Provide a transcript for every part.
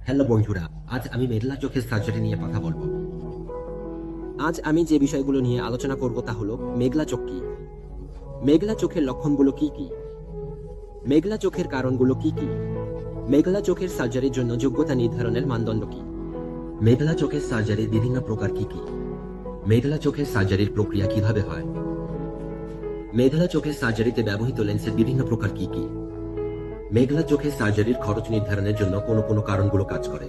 Hello বন্ধুরা, আজ আমি মেঘলা চোখের সার্জারি নিয়ে কথা বলব। আজ আমি যে বিষয়গুলো নিয়ে আলোচনা করব তা হলো মেঘলা চোখ কি? মেঘলা চোখের লক্ষণগুলো কি কি? মেঘলা চোখের কারণগুলো কি কি? মেঘলা চোখের সার্জারির জন্য যোগ্যতা নির্ধারণের মানদণ্ড কি? মেঘলা চোখের সার্জারির বিভিন্ন প্রকার কি কি? মেঘলা চোখের সার্জারির প্রক্রিয়া কীভাবে হয়? মেঘলা চোখের সার্জারিতে ব্যবহৃত লেন্সের বিভিন্ন প্রকার কি কি? মেঘলা চোখের সার্জারির খরচ নির্ধারণের জন্য কোন কোন কারণগুলো কাজ করে।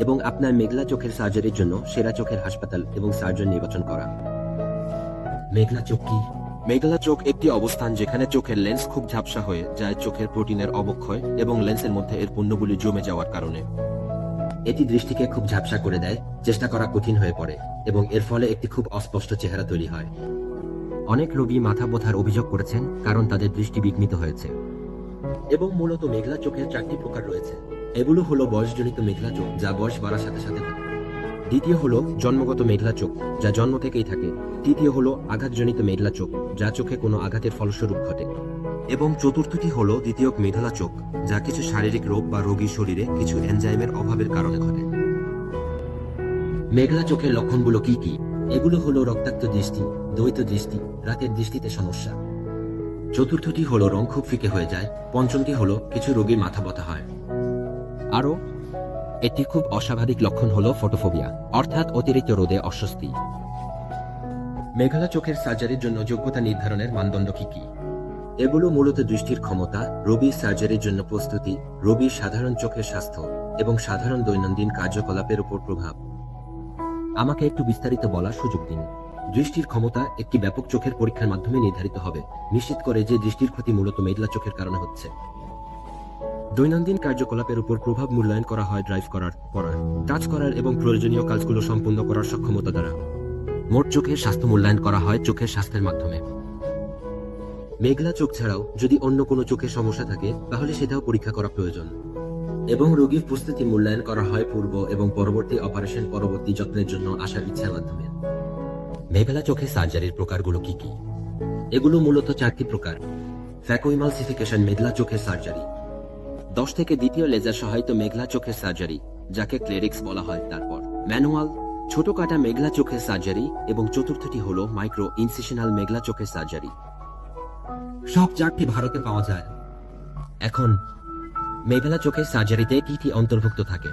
এবং আপনার মেঘলা চোখের সার্জারির জন্য সেরা চোখের হাসপাতাল এবং সার্জন নির্বাচন করা। মেঘলা চোখ কি? মেঘলা চোখ একটি অবস্থান যেখানে চোখের লেন্স খুব ঝাপসা হয়ে যায় চোখের প্রোটিনের অবক্ষয় এবং লেন্সের মধ্যে এর পণ্যগুলি জমে যাওয়ার কারণে। এটি দৃষ্টিকে খুব ঝাপসা করে দেয় চেষ্টা করা কঠিন হয়ে পড়ে এবং এর ফলে একটি খুব অস্পষ্ট চেহারা তৈরি হয়। অনেক রোগী মাথা ব্যথার অভিযোগ করেছেন কারণ তাদের দৃষ্টি বিঘ্নিত হয়েছে। এবং মূলত মেঘলা চোখের চারটি প্রকার রয়েছে। এগুলো হলো বয়সজনিত মেঘলা চোখ, যা বয়স বাড়ার সাথে সাথে থাকে দ্বিতীয় হলো জন্মগত মেঘলা চোখ, যা জন্ম থেকেই থাকে। তৃতীয় হলো আঘাতজনিত মেঘলা চোখ, যা চোখে কোনো আঘাতের ফলস্বরূপ ঘটে। এবং চতুর্থটি হলো দ্বিতীয় মেঘলা চোখ, যা কিছু শারীরিক রোগ বা রোগীর শরীরে কিছু এনজাইমের অভাবের কারণে ঘটে। মেঘলা চোখের লক্ষণগুলো কি কি? এগুলো হলো রক্তাক্ত দৃষ্টি, দ্বৈত দৃষ্টি, রাতের দৃষ্টিতে সমস্যা। চতুর্থটি হলো রং খুব ফিকে হয়ে যায়, পঞ্চমটি হলো কিছু রোগীর মাথা ব্যথা হয়। আরও, একটি খুব অস্বাভাবিক লক্ষণ হলো ফটোফোবিয়া, অর্থাৎ অতিরিক্ত রোদে অস্বস্তি। মেঘলা চোখের সার্জারির জন্য যোগ্যতা নির্ধারণের মানদণ্ড কি কি? এগুলো মূলত দৃষ্টির ক্ষমতা, রোগীর সার্জারির জন্য প্রস্তুতি, রোগীর সাধারণ চোখের স্বাস্থ্য এবং সাধারণ দৈনন্দিন কার্যকলাপের উপর প্রভাব। আমাকে একটু বিস্তারিত বলার সুযোগ দিন। দৃষ্টির ক্ষমতা একটি ব্যাপক চোখের পরীক্ষার মাধ্যমে নির্ধারিত হবে। নিশ্চিত করে যে দৃষ্টির ক্ষতি মূলত মেঘলা চোখের কারণে হচ্ছে। দৈনন্দিন কার্যকলাপের উপর প্রভাব মূল্যায়ন করা হয় ড্রাইভ করার পড়ার কাজ করার এবং প্রয়োজনীয় কাজগুলো সম্পূর্ণ করার সক্ষমতা দ্বারা। মোট চোখের স্বাস্থ্য মূল্যায়ন করা হয় চোখের স্বাস্থ্যের মাধ্যমে। মেঘলা চোখ ছাড়াও যদি অন্য কোনো চোখের সমস্যা থাকে, তাহলে সেটাও পরীক্ষা করা প্রয়োজন। এবং রোগীর প্রস্তুতি মূল্যায়ন করা হয় পূর্ব এবং পরবর্তী অপারেশন পরবর্তী যত্নের জন্য আশার ইচ্ছার মাধ্যমে। মেঘলা চোখের সার্জারির প্রকারগুলো কি কি? এগুলো মূলত চারটি প্রকার। ফ্যাকোইমালসিফিকেশন মেঘলা চোখের সার্জারি। দশ থেকে দ্বিতীয় লেজার সহায়িত মেঘলা চোখের সার্জারি, যাকে ক্লেরিক্স বলা হয় তারপর। ম্যানুয়াল ছোট কাটা মেঘলা চোখের সার্জারি এবং চতুর্থটি হল মাইক্রো ইনসিশনাল মেঘলা চোখের সার্জারি। সব চারটি ভারতে পাওয়া যায়। এখন, মেঘলা চোখের সার্জারিতে কি কি অন্তর্ভুক্ত থাকে?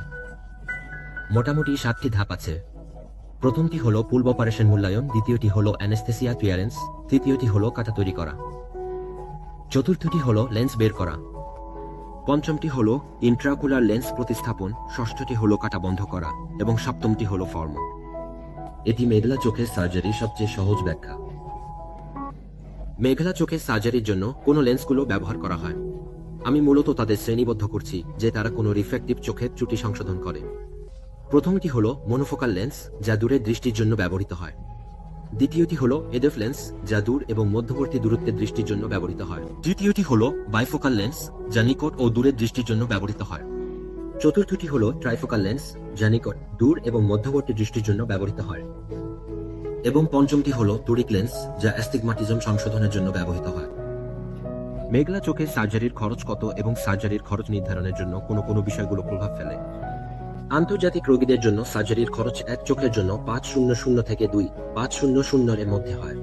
মোটামুটি সাতটি ধাপ আছে। প্রথমটি হলো পূর্ব অপারেশন মূল্যায়ন, দ্বিতীয়টি হলো অ্যানেস্থেসিয়া ক্লিয়ারেন্স, তৃতীয়টি হলো কাটা তৈরি করা। চতুর্থটি হলো লেন্স বের করা। পঞ্চমটি হলো ইন্ট্রাকুলার লেন্স প্রতিস্থাপন, ষষ্ঠটি হলো কাটা বন্ধ করা, এবং সপ্তমটি হলো ফর্ম। এটি মেঘলা চোখের সার্জারির সবচেয়ে সহজ ব্যাখ্যা। মেঘলা চোখের সার্জারির জন্য কোন লেন্সগুলো ব্যবহার করা হয়। আমি মূলত তাদের শ্রেণীবদ্ধ করছি, যে তারা কোনো রিফ্লেকটিভ চোখের ত্রুটি সংশোধন করে। প্রথমটি হলো মনোফোকাল লেন্স, যা দূরের দৃষ্টির জন্য ব্যবহৃত হয়। দ্বিতীয়টি হলো এডেফ লেন্স, যা দূর এবং মধ্যবর্তী দূরত্বের দৃষ্টির জন্য ব্যবহৃত হয়। তৃতীয়টি হলো বাইফোকাল লেন্স, যা নিকট ও দূরের দৃষ্টির জন্য ব্যবহৃত হয়। চতুর্থটি হলো ট্রাইফোকাল লেন্স, যা নিকট, দূর এবং মধ্যবর্তী দৃষ্টির জন্য ব্যবহৃত হয়। এবং পঞ্চমটি হলো তুরিক লেন্স, যা অ্যাস্টিগমাটিজম সংশোধনের জন্য ব্যবহৃত হয়। মেঘলা চোখে সার্জারির খরচ কত এবং সার্জারির খরচ নির্ধারণের জন্য কোনো কোনো বিষয়গুলো প্রভাব ফেলে। আন্তর্জাতিক রোগীদের জন্য সার্জারির খরচ এক চোখের জন্য পাঁচ শূন্য শূন্য থেকে দুই, পাঁচ শূন্য শূন্যের মধ্যে হয়।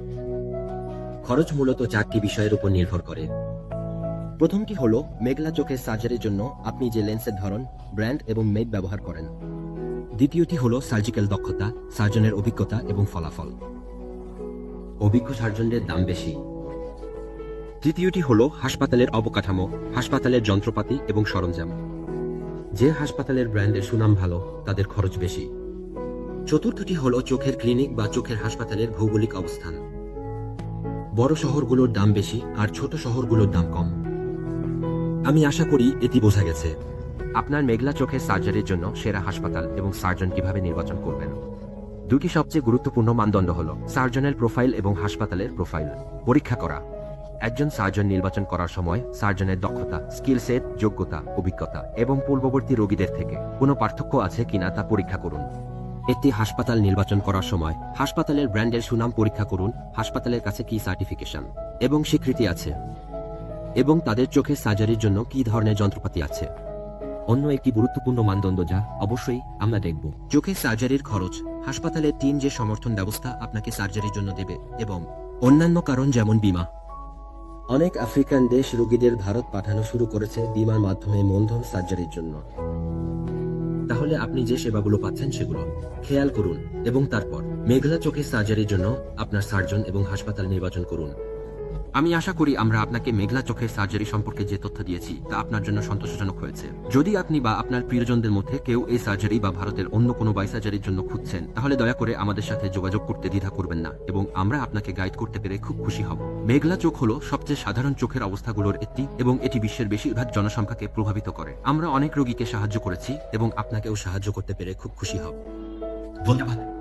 খরচ মূলত চারটি বিষয়ের উপর নির্ভর করে। প্রথমটি হল, মেঘলা চোখের সার্জারির জন্য আপনি যে লেন্সের ধরন, ব্র্যান্ড এবং মেড ব্যবহার করেন। দ্বিতীয়টি হল, সার্জিক্যাল দক্ষতা, সার্জনের অভিজ্ঞতা এবং ফলাফল। অভিজ্ঞ সার্জনদের দাম বেশি। তৃতীয়টি হল, হাসপাতালের অবকাঠামো, হাসপাতালের যন্ত্রপাতি এবং সরঞ্জাম। যে হাসপাতালের ব্র্যান্ডের সুনাম ভালো, তাদের খরচ বেশি। চতুর্থটি হল চোখের ক্লিনিক বা চোখের হাসপাতালের ভৌগোলিক অবস্থান। বড় শহরগুলোর দাম বেশি আর ছোট শহরগুলোর দাম কম। আমি আশা করি এটি বোঝা গেছে। আপনার মেঘলা চোখের সার্জারির জন্য সেরা হাসপাতাল এবং সার্জন কীভাবে নির্বাচন করবেন? দুটি সবচেয়ে গুরুত্বপূর্ণ মানদণ্ড হল সার্জনের প্রোফাইল এবং হাসপাতালের প্রোফাইল। পরীক্ষা করা। একজন সার্জন নির্বাচন করার সময় সার্জনের দক্ষতা স্কিল সেট যোগ্যতা, অভিজ্ঞতা এবং পূর্ববর্তী রোগীদের থেকে কোনো পার্থক্য আছে কিনা তা পরীক্ষা করুন। একটি হাসপাতাল নির্বাচন করার সময় হাসপাতালের ব্র্যান্ডের সুনাম পরীক্ষা করুন, হাসপাতালের কাছে কি সার্টিফিকেশন এবং স্বীকৃতি আছে এবং তাদের চোখের সার্জারির জন্য কি ধরনের যন্ত্রপাতি আছে। অন্য একটি গুরুত্বপূর্ণ মানদণ্ড যা অবশ্যই আমরা দেখব। চোখে সার্জারির খরচ, হাসপাতালের টিম যে সমর্থন ব্যবস্থা আপনাকে সার্জারির জন্য দেবে এবং অন্যান্য কারণ যেমন বীমা অনেক আফ্রিকান দেশ রোগীদের ভারত পাঠানো শুরু করেছে বিমার মাধ্যমে মন্ধন সার্জারির জন্য। তাহলে আপনি যে সেবাগুলো পাচ্ছেন সেগুলো খেয়াল করুন এবং তারপর মেঘলা চোখে সার্জারির জন্য আপনার সার্জন এবং হাসপাতাল নির্বাচন করুন। আমি আশা করি আমরা আপনাকে মেঘলা চোখের সার্জারি সম্পর্কে যে তথ্য দিয়েছি, তা আপনার জন্য সন্তোষজনক হয়েছে। যদি আপনি বা আপনার প্রিয়জনদের মধ্যে কেউ এই সার্জারি বা ভারতের অন্য কোনো বাই সার্জারির জন্য খুঁজছেন, তাহলে দয়া করে আমাদের সাথে যোগাযোগ করতে দ্বিধা করবেন না এবং আমরা আপনাকে গাইড করতে পেরে খুব খুশি হব। মেঘলা চোখ হলো সবচেয়ে সাধারণ চোখের অবস্থাগুলোর একটি এবং এটি বিশ্বের বেশিরভাগ জনসংখ্যাকে প্রভাবিত করে। আমরা অনেক রোগীকে সাহায্য করেছি এবং আপনাকেও সাহায্য করতে পেরে খুব খুশি হব। ধন্যবাদ।